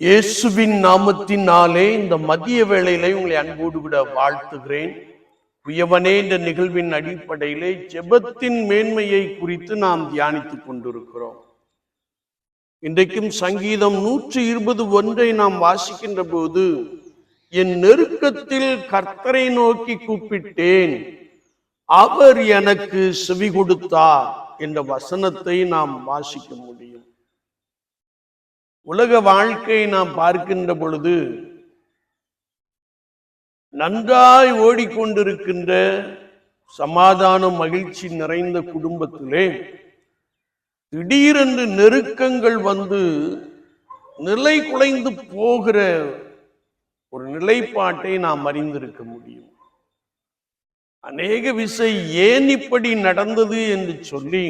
இயேசுவின் நாமத்தினாலே இந்த மதிய வேளையிலே உங்களை அன்போடு கூட வாழ்த்துகிறேன். உயவனே இந்த நிகழ்வின் அடிப்படையிலே ஜெபத்தின் மேன்மையை குறித்து நாம் தியானித்துக் கொண்டிருக்கிறோம். இன்றைக்கும் சங்கீதம் நூற்றி இருபது ஒன்றை நாம் வாசிக்கின்ற போது என் நெருக்கத்தில் கர்த்தரை நோக்கி கூப்பிட்டேன் அவர் எனக்கு செவி கொடுத்தார் என்ற வசனத்தை நாம் வாசிக்க முடியும். உலக வாழ்க்கையை நாம் பார்க்கின்ற பொழுது நன்றாய் ஓடிக்கொண்டிருக்கின்ற சமாதானம் மகிழ்ச்சி நிறைந்த குடும்பத்திலே திடீரென்று நெருக்கங்கள் வந்து நிலை குலைந்து போகிற ஒரு நிலைப்பாட்டை நாம் அறிந்திருக்க முடியும். அநேக விசை ஏன் இப்படி நடந்தது என்று சொல்லி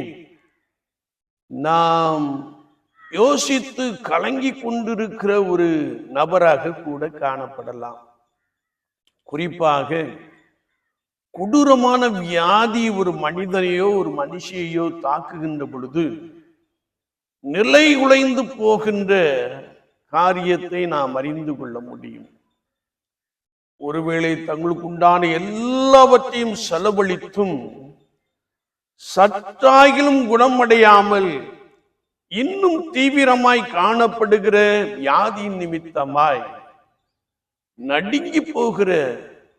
நாம் யோசித்து கலங்கி கொண்டிருக்கிற ஒரு நபராக கூட காணப்படலாம். குறிப்பாக கொடூரமான வியாதி ஒரு மனிதனையோ ஒரு மனுஷியையோ தாக்குகின்ற பொழுது நிலை உழைந்து போகின்ற காரியத்தை நாம் அறிந்து கொள்ள முடியும். ஒருவேளை தங்களுக்கு உண்டான எல்லாவற்றையும் செலவழித்தும் சற்றாகிலும் குணமடையாமல் இன்னும் தீவிரமாய் காணப்படுகிற வியாதியின் நிமித்தமாய் நடுங்கி போகிற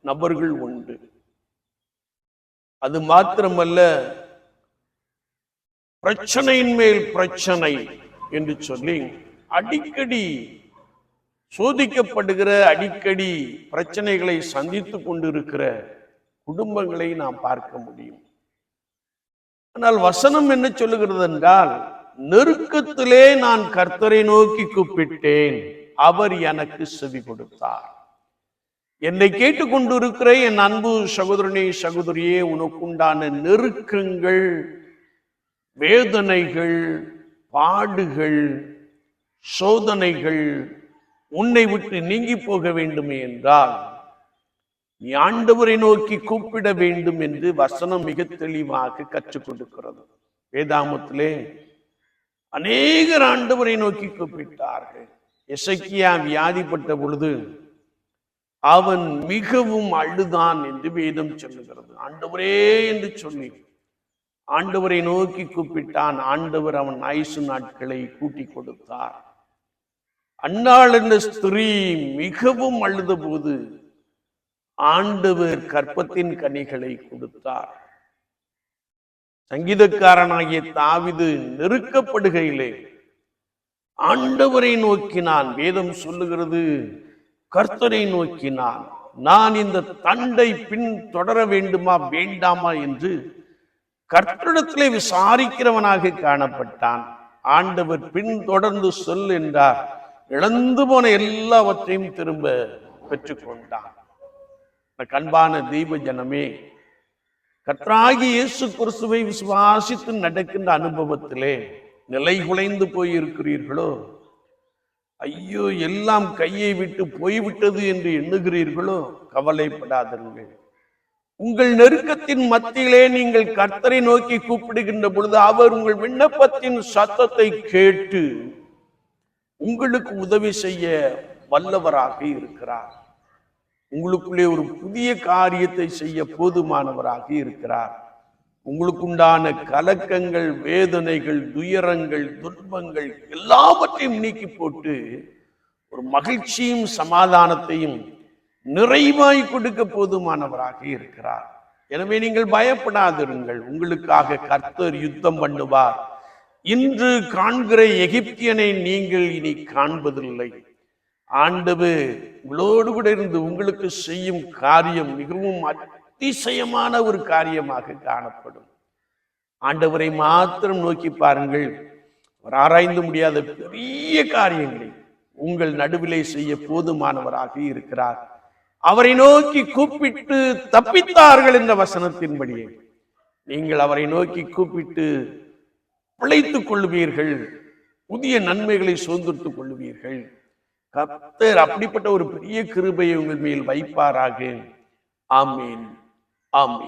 நபர்கள் உண்டு. அது மாத்திரமல்ல பிரச்சனையின் மேல் பிரச்சனை என்று சொல்லி அடிக்கடி சோதிக்கப்படுகிற அடிக்கடி பிரச்சனைகளை சந்தித்துக் கொண்டிருக்கிற குடும்பங்களை நாம் பார்க்க முடியும். ஆனால் வசனம் என்ன சொல்லுகிறது என்றால் நெருக்கத்திலே நான் கர்த்தரை நோக்கி கூப்பிட்டேன். அவர் எனக்கு செவி கொடுத்தார். என்னை கேட்டுக்கொண்டிருக்கிற என் அன்பு சகோதரனே சகோதரியே உனக்குண்டான நெருக்கங்கள் வேதனைகள் பாடுகள் சோதனைகள் உன்னை விட்டு நீங்கி போக வேண்டுமே என்றால் நீ ஆண்டவரை நோக்கி கூப்பிட வேண்டும் என்று வசனம் மிக தெளிவாக கற்றுக் கொடுக்கிறது. வேதாமத்திலே அநேகர் ஆண்டவரை நோக்கி கூப்பிட்டார்கள். எசக்கியா வியாதிப்பட்ட பொழுது அவன் மிகவும் அழுதான் என்று வேதம் சொல்லுகிறது. ஆண்டவரே என்று சொல்லி ஆண்டவரை நோக்கி கூப்பிட்டான். ஆண்டவர் அவன் ஆயுசு நாட்களை கூட்டி கொடுத்தார். அன்னாள் என்ற ஸ்திரீ மிகவும் அழுத போது ஆண்டவர் கற்பத்தின் கனிகளை கொடுத்தார். சங்கீதக்காரனாகிய தாவிது நெருக்கப்படுகையிலே ஆண்டவரை நோக்கினான் வேதம் சொல்லுகிறது கர்த்தரை நோக்கினான் நான் இந்த தண்டை பின் தொடர வேண்டுமா வேண்டாமா என்று கர்த்தரிடத்திலே விசாரிக்கிறவனாக காணப்பட்டான். ஆண்டவர் பின் தொடர்ந்து சொல் என்றார். இழந்து போன எல்லாவற்றையும் திரும்ப பெற்றுக்கொண்டான். கண்பான தெய்வ ஜனமே கற்றாகி இயேசு குருசுவை விசுவாசித்து நடக்கின்ற அனுபவத்திலே நிலை குலைந்து போயிருக்கிறீர்களோ? ஐயோ எல்லாம் கையை விட்டு போய்விட்டது என்று எண்ணுகிறீர்களோ? கவலைப்படாதீர்கள் உங்கள் நெருக்கத்தின் மத்தியிலே நீங்கள் கர்த்தரை நோக்கி கூப்பிடுகின்ற பொழுது அவர் உங்கள் விண்ணப்பத்தின் சத்தத்தை கேட்டு உங்களுக்கு உதவி செய்ய வல்லவராக இருக்கிறார். உங்களுக்குள்ளே ஒரு புதிய காரியத்தை செய்ய போதுமானவராக இருக்கிறார். உங்களுக்குண்டான கலக்கங்கள் வேதனைகள் துயரங்கள் துன்பங்கள் எல்லாவற்றையும் நீக்கி போட்டு ஒரு மகிழ்ச்சியும் சமாதானத்தையும் நிறைவாய் கொடுக்க போதுமானவராக இருக்கிறார். எனவே நீங்கள் பயப்படாதிருங்கள். உங்களுக்காக கர்த்தர் யுத்தம் பண்ணுவார். இன்று காண்கிற எகிப்தியனை நீங்கள் இனி காண்பதில்லை. ஆண்டவு உங்களோடு கூட இருந்து உங்களுக்கு செய்யும் காரியம் மிகவும் அதிசயமான ஒரு காரியமாக காணப்படும். ஆண்டவரை மாத்திரம் நோக்கி பாருங்கள். அவர் ஆராய்ந்து முடியாத பெரிய காரியங்களை உங்கள் நடுவிலே செய்ய போதுமானவராக இருக்கிறார். அவரை நோக்கி கூப்பிட்டு தப்பித்தார்கள் என்ற வசனத்தின்படியே நீங்கள் அவரை நோக்கி கூப்பிட்டு பிழைத்துக் கொள்வீர்கள் புதிய நன்மைகளை சுதந்திரத்துக் கொள்வீர்கள். கர்த்தர் அப்படிப்பட்ட ஒரு பெரிய கிருபையை உங்கள் மேல் வைப்பாராக. ஆமீன். ஆமீன்.